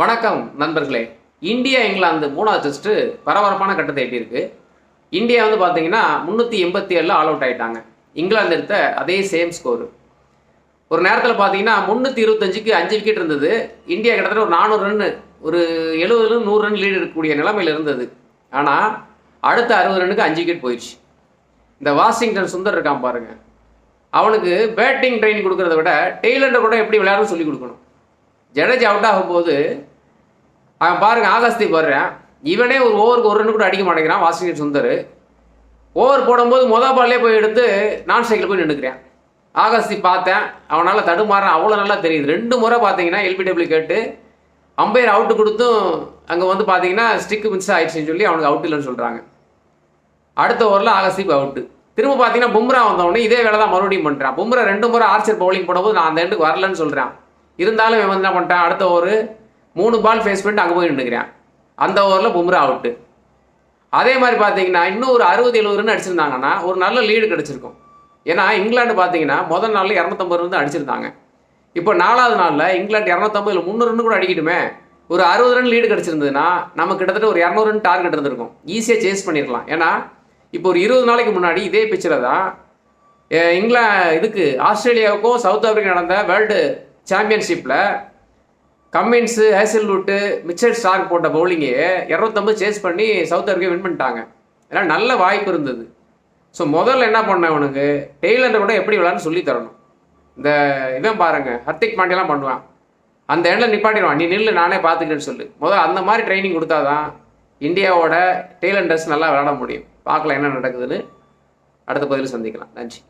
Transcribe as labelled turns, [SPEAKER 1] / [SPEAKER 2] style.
[SPEAKER 1] வணக்கம் நண்பர்களே. இந்தியா இங்கிலாந்து மூணாவது டெஸ்ட்டு பரபரப்பான கட்டத்தை எட்டியிருக்கு. இந்தியா வந்து பார்த்தீங்கன்னா முந்நூற்றி எண்பத்தி ஏழில் ஆல் அவுட் ஆயிட்டாங்க. இங்கிலாந்து எடுத்த அதே சேம் ஸ்கோரு ஒரு நேரத்தில் பார்த்தீங்கன்னா முந்நூற்றி இருபத்தஞ்சுக்கு அஞ்சு விக்கெட் இருந்தது. இந்தியா கிட்டத்தட்ட ஒரு நானூறு ரன்னு ஒரு எழுபதுல நூறு ரன் லீடு இருக்கக்கூடிய நிலைமையில் இருந்தது. ஆனால் அடுத்த அறுபது ரன்னுக்கு அஞ்சு விக்கெட் போயிடுச்சு. இந்த வாஷிங்டன் சுந்தர் இருக்கான் பாருங்கள் அவனுக்கு பேட்டிங் ட்ரைனிங் கொடுக்குறத விட டெய்லண்டை கூட எப்படி விளையாடணும்னு சொல்லி கொடுக்கணும். ஜடேஜா அவுட் ஆகும்போது அவன் பாருங்க ஆகாஸ்தி போடுறான் இவனே ஒரு ஓவருக்கு ஒரு ரன் கூட அடிக்க மாட்டேங்கிறான் வாஷிங்டன் சுந்தர். ஓவர் போடும்போது மொதல் பால்லே போய் எடுத்து நான் ஸ்ட்ரைக்கில் போய் நின்றுக்கிறேன் ஆகாஸ்தி பார்த்தேன் அவனால் தடுமாறான் அவ்வளோ நல்லா தெரியுது. ரெண்டு முறை பார்த்தீங்கன்னா எல்பிடபிள்யூ கேட்டு அம்பையர் அவுட்டு கொடுத்தும் அங்கே வந்து பார்த்தீங்கன்னா ஸ்டிக் மிஸ் ஆயிடுச்சுன்னு சொல்லி அவனுக்கு அவுட் இல்லைன்னு சொல்கிறாங்க அடுத்த ஓவரில் ஆகஸ்தீப் அவுட்டு திரும்ப பார்த்தீங்கன்னா பும்ரா வந்தவொடனே இதே வேலை தான் மறுபடியும் பண்ணுறான் பும்ரா ரெண்டு முறை ஆர்ச்சர் பவுலிங் போடும்போது நான் அந்த எண்டுக்கு வரலன்னு சொல்கிறேன் இருந்தாலும் இவன் என்ன பண்ணிட்டான்? அடுத்த ஓவர் மூணு பால் ஃபேஸ் பண்ணிட்டு அங்கே போய் நின்றுக்கிறான் அந்த ஓவரில் பும்ரா அவுட்டு அதே மாதிரி பார்த்தீங்கன்னா இன்னும் ஒரு அறுபது எழுபது அடிச்சிருந்தாங்கன்னா ஒரு நல்ல லீடு கிடச்சிருக்கும். ஏன்னா இங்கிலாந்து பார்த்தீங்கன்னா முதல் நாளில் இரநூத்தம்பது ரன் தான் அடிச்சிருந்தாங்க. இப்போ நாலாவது நாளில் இங்கிலாந்து இரநூத்தம்பது இல்லை முந்நூறு ரன் கூட அடிக்கட்டுமே. ஒரு அறுபது ரன் லீடு கிடச்சிருந்ததுன்னா நம்ம கிட்டத்தட்ட ஒரு இரநூறு ரன் டார்கெட் இருந்திருக்கும். ஈஸியாக சேஸ் பண்ணிடலாம். ஏன்னா இப்போ ஒரு இருபது நாளைக்கு முன்னாடி இதே பிச்சில் தான் இங்கிலா இதுக்கு ஆஸ்திரேலியாவுக்கும் சவுத் ஆப்பிரிக்கா நடந்த வேர்ல்டு சாம்பியன்ஷிப்பில் கம்மின்ஸு ஹேசல்வுட்டு மிச்சர் ஸ்டார்க் போட்ட பவுலிங்கே இரநூத்தம்பது சேஸ் பண்ணி சவுத் ஆஃப்ரிக்கா வின் பண்ணிட்டாங்க. ஏன்னா நல்ல வாய்ப்பு இருந்தது. ஸோ முதல்ல என்ன பண்ணேன் உனக்கு டெய்லண்டை கூட எப்படி விளாட்னு சொல்லி தரணும். இந்த இவன் பாருங்க ஹர்திக் பாண்டியெல்லாம் பண்ணுவான். அந்த எண்ணில் நிப்பாட்டிடுவான். நீ நில்லு நானே பார்த்துக்கிறேன்னு சொல்லு. முதல்ல அந்த மாதிரி ட்ரைனிங் கொடுத்தாதான் இந்தியாவோட டெய்லண்டர்ஸ் நல்லா விளாட முடியும். பார்க்கலாம் என்ன நடக்குதுன்னு. அடுத்த பதிவில் சந்திக்கலாம். நன்றி.